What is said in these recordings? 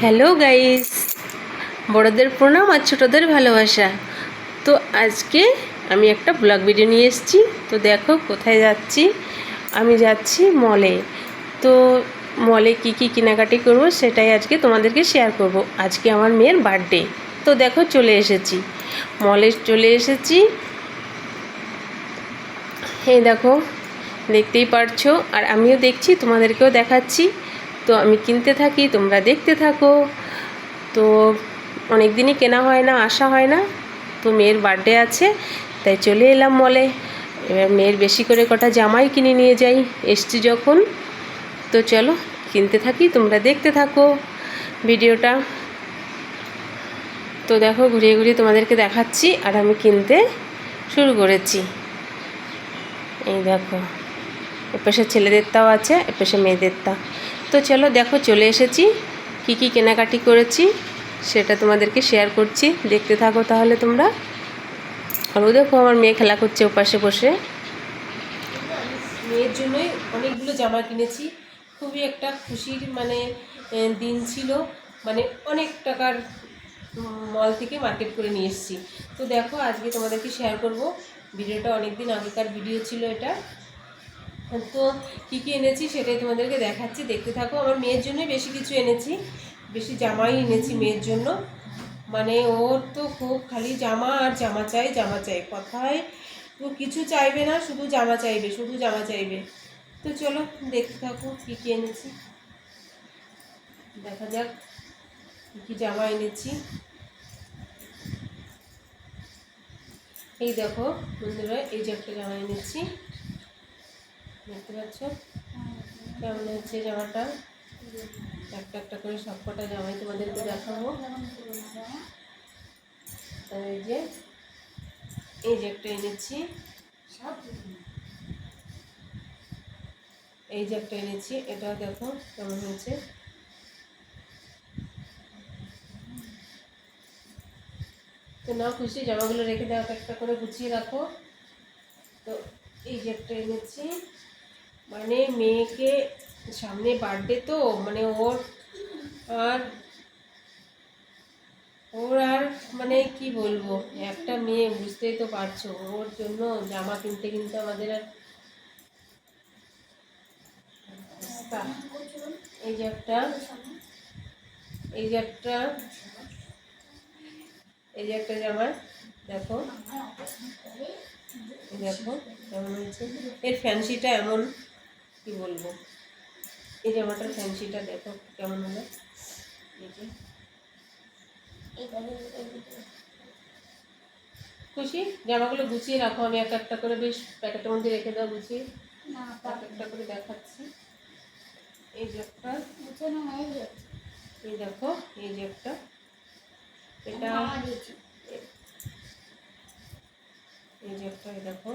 Hello guys বড়দের প্রণাম আর ছোটদের ভালোবাসা। তো আজকে আমি একটা ব্লগ ভিডিও নিয়ে এসেছি। তো দেখো, কোথায় যাচ্ছি? আমি যাচ্ছি মলে তো মলে কি কি কেনাকাটি করব সেটাই আজকে তোমাদেরকে শেয়ার করব। আজকে আমার মেয়ের বার্থডে তো দেখো, চলে এসেছি। মলে চলে এসেছি। এই দেখো, দেখতেই পারছ। আর আমিও দেখছি, তোমাদেরকেও দেখাচ্ছি। তো আমি কিনতে থাকি, তোমরা দেখতে থাকো। তো অনেক দিনই কেনা হয় না, আসা হয় না। তো মেয়ের বার্থডে আছে, তাই চলে এলাম মলে। এবার মেয়ের বেশি করে কটা জামাই কিনে নিয়ে যাই, এসছি যখন। তো চলো, কিনতে থাকি, তোমরা দেখতে থাকো ভিডিওটা। তো দেখো, ঘুরিয়ে ঘুরিয়ে তোমাদেরকে দেখাচ্ছি, আর আমি কিনতে শুরু করেছি। এই দেখো, এপাশে ছেলেদেরটাও আছে, এপাশে মেয়েদেরটা। তো চলো দেখো, চলে এসেছি। কি কি কেনাকাটি করেছি, সেটা তোমাদেরকে শেয়ার করছি। দেখতে থাকো তাহলে তোমরা। আর ও দেখো, আমার মেয়ে খেলা করছে ওপাশে বসে। মেয়ের জন্যই অনেকগুলো জামা কিনেছি। খুবই একটা খুশির মানে দিন ছিল। মানে অনেক টাকার মল থেকে মার্কেট করে নিয়ে এসেছি। তো দেখো, আজকে তোমাদেরকে শেয়ার করব। ভিডিওটা অনেক দিন আগেকার ভিডিও ছিল এটা। তো কী কী এনেছি সেটাই তোমাদেরকে দেখাচ্ছি, দেখতে থাকো। আমার মেয়ের জন্য বেশি কিছু এনেছি, বেশি জামাই এনেছি মেয়ের জন্য। মানে ওর তো খুব খালি জামা আর জামা চাই জামা চাই। কথায় তো কিছু চাইবে না, শুধু জামা চাইবে, শুধু জামা চাইবে। তো চলো দেখতে থাকো কী কী এনেছি। দেখা যাক কী কী জামা এনেছি। এই দেখো, বন্ধুরা, এই যে একটা জামা এনেছি। দেখতে পাচ্ছ? কেমন হচ্ছে জামাটা? একটা একটা করে সব কটা জামাই তোমাদেরকে দেখাবো। এই যে এই যে একটা এনেছি। এই যে একটা এনেছি, এটাও দেখো কেমন হয়েছে। তো না খুশি, জামাগুলো রেখে দাও একটা করে গুছিয়ে রাখো। তো এই যে একটা এনেছি। মানে মেয়েকে সামনে বার্থডে তো মানে ওর আর ওর আর মানে কি বলব, একটা মেয়ে, বুঝতেই তো পারছ। ওর জন্য জামা কিনতে কিনতে আমাদের আর এই যে একটা, এই যে একটা এই যে একটা জামা দেখো। দেখো কেমন হয়েছে। এর ফ্যান্সিটা এমন কি বলব? এই জামাটার ফ্যান্সিটা দেখো কেমন হলো। খুশি? জামাগুলো গুছিয়ে রাখো। আমি এক একটা করে বেশ প্যাকেটের মধ্যে রেখে দাও গুছিয়ে। এক একটা করে দেখাচ্ছি। এই যে একটা। এই দেখো এই যে একটা। এটা এই যে একটা দেখো।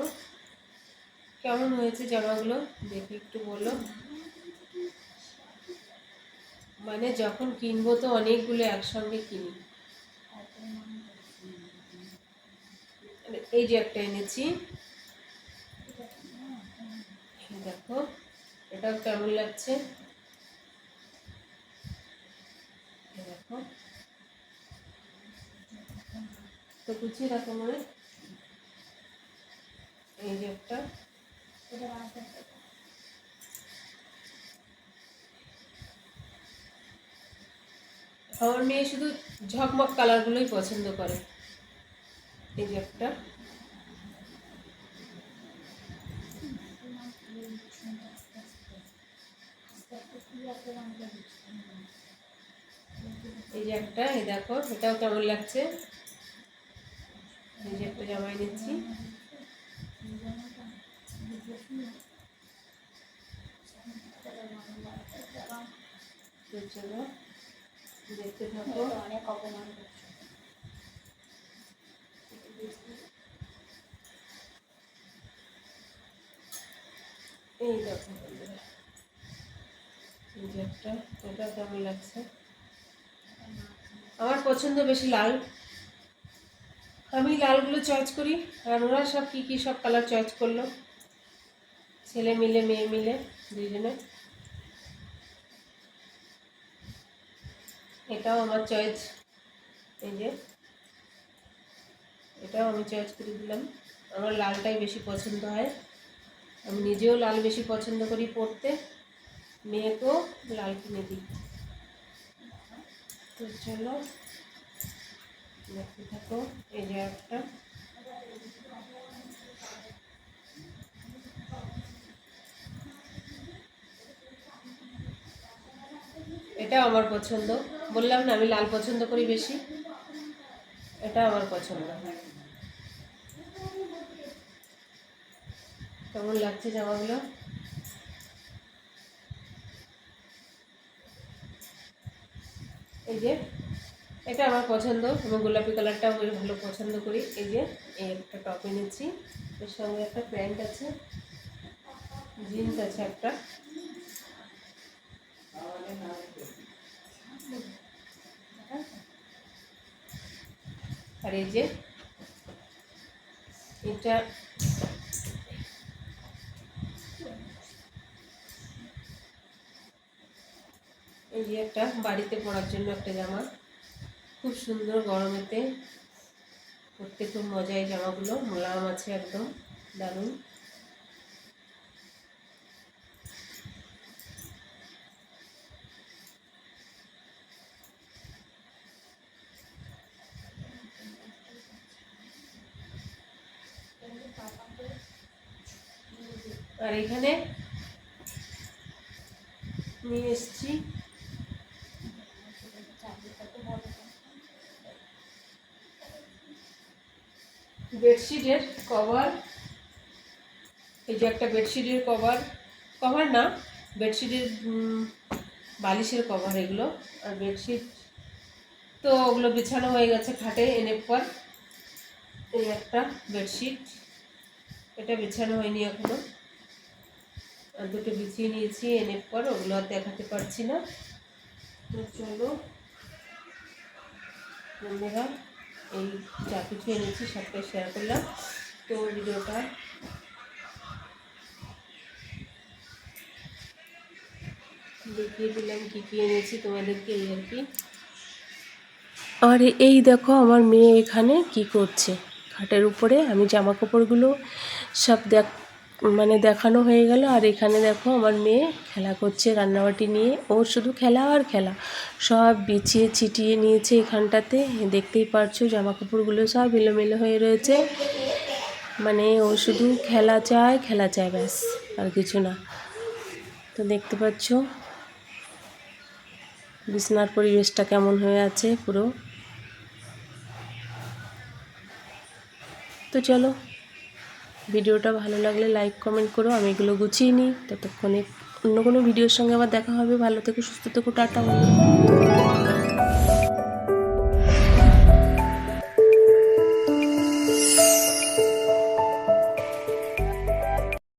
কেমন হয়েছে জামাগুলো? দেখে একটু বলো। মানে যখন কিনবো তো অনেকগুলো একসঙ্গে কিনি। এই যে একটা এনেছি। দেখো এটাও কেমন লাগছে? দেখো। তো গুছিয়ে রাখো মনে এই যে একটা। আমার মেয়ে শুধু ঝকমক কালারগুলোই পছন্দ করে। এই যে একটা। এই যে একটা, এই দেখো, এটাও কেমন লাগছে? জামাই নিচ্ছি চলো এই একটা কেমন লাগছে? আমার পছন্দ বেশি লাল। আমি লালগুলো চয়েস করি, আর ওরা সব কী কী সব কালার চয়েস করল। ছেলে মিলে, মেয়ে মিলে দুজনে এটাও আমার চয়েস এই যে, এটাও আমি চয়েস করে দিলাম। আমার লালটাই বেশি পছন্দ হয়। আমি নিজেও লাল বেশি পছন্দ করি পরতে মেয়েকেও লাল কিনে দিই। তো চলো। দেখতে থাকো, এই যে একটা। এটা আমার পছন্দ। বললাম না, আমি লাল পছন্দ করি বেশি। এটা আমার পছন্দ। কেমন লাগছে জামাগুলো? এই যে এটা আমার পছন্দ এবং গোলাপি কালারটা বেশ ভালো পছন্দ করি। এই যে, এই একটা টপ এনেছি এর সঙ্গে একটা প্যান্ট আছে, জিন্স আছে একটা। আর এই যে, এটা এই যে একটা বাড়িতে পরার জন্য একটা জামা। খুব সুন্দর গরমেতে। পরতে খুব মজা এই জামাগুলো, মোলাম আছে একদম, দারুণ। আর এখানে নিয়ে এসছি বেডশিটের কভার। এই যে একটা বেডশিটের কভার। কভার না, বেডশিটের বালিশের কভার এগুলো আর বেডশিট। তো ওগুলো বিছানো হয়ে গেছে খাটে এনে পর। এই একটা বেডশিট। এটা বিছানো হয়নি এখনও। আর দুটো বিছিয়ে নিয়েছি, এনে পর ওগুলো আর দেখাতে পারছি না। তো চলো, বন্ধুরা। এই যা কিছু এনেছি সবকে শেয়ার করলাম। তো ভিডিওটা দেখিয়ে দিলাম কী কী এনেছি তোমাদেরকে এই আর কি। আর, এই দেখো আমার মেয়ে এখানে কি করছে। খাটের উপরে আমি জামা কাপড়গুলো সব দেখ মানে দেখানো হয়ে গেল। আর এখানে দেখো আমার মেয়ে খেলা করছে রান্নাবাটি নিয়ে। ওর শুধু খেলা আর খেলা। সব বিছিয়ে ছিটিয়ে নিয়েছে এখানটাতে। দেখতেই পারছ জামা কাপড়গুলো সব এলোমেলো হয়ে রয়েছে। মানে ও শুধু খেলা চায় খেলা চায় ব্যাস, আর কিছু না। তো দেখতে পাচ্ছ বিছনার পরিবেশটা কেমন হয়ে আছে পুরো। তো চলো ভিডিওটা ভালো লাগলে লাইক কমেন্ট করো, আমি এগুলো গুছিয়ে নিই। ততক্ষণে অন্য কোনো ভিডিওর সঙ্গে আবার দেখা হবে। ভালো থেকো, সুস্থ থেকো, টাটা।